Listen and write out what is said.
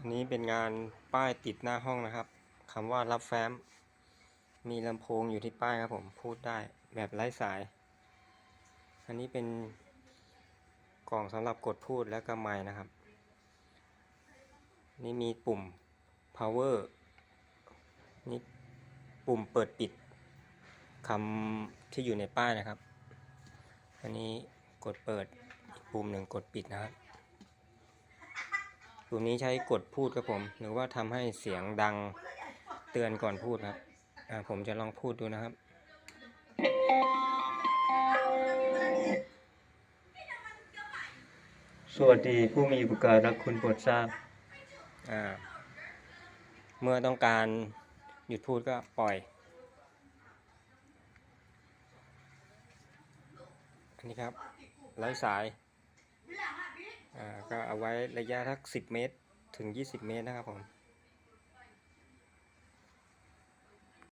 อันนี้เป็นงานป้ายติดหน้าห้องนะครับคำว่ารับแฟ้ม มีลำโพงอยู่ที่ป้ายครับผมพูดได้แบบไร้สาย อันนี้เป็นกล่องสำหรับกดพูดและก็ไมค์นะครับ นี่มีปุ่ม power นี่ปุ่มเปิดปิดคำที่อยู่ในป้ายนะครับ อันนี้กดเปิดอีกปุ่มหนึ่งกดปิดนะครับ ปุ่มนี้ใช้กดพูดครับผม หรือว่าทำให้เสียงดังเตือนก่อนพูดครับอ่าผมจะลองพูดดูนะครับ สวัสดีผู้มีอุปการรักคุณโปรดทราบอ่าเมื่อต้องการหยุดพูดก็ปล่อย อันนี้ครับไร้สายอ่า ก็เอาไว้ระยะทัก 10 เมตรถึง 20 เมตรนะครับผม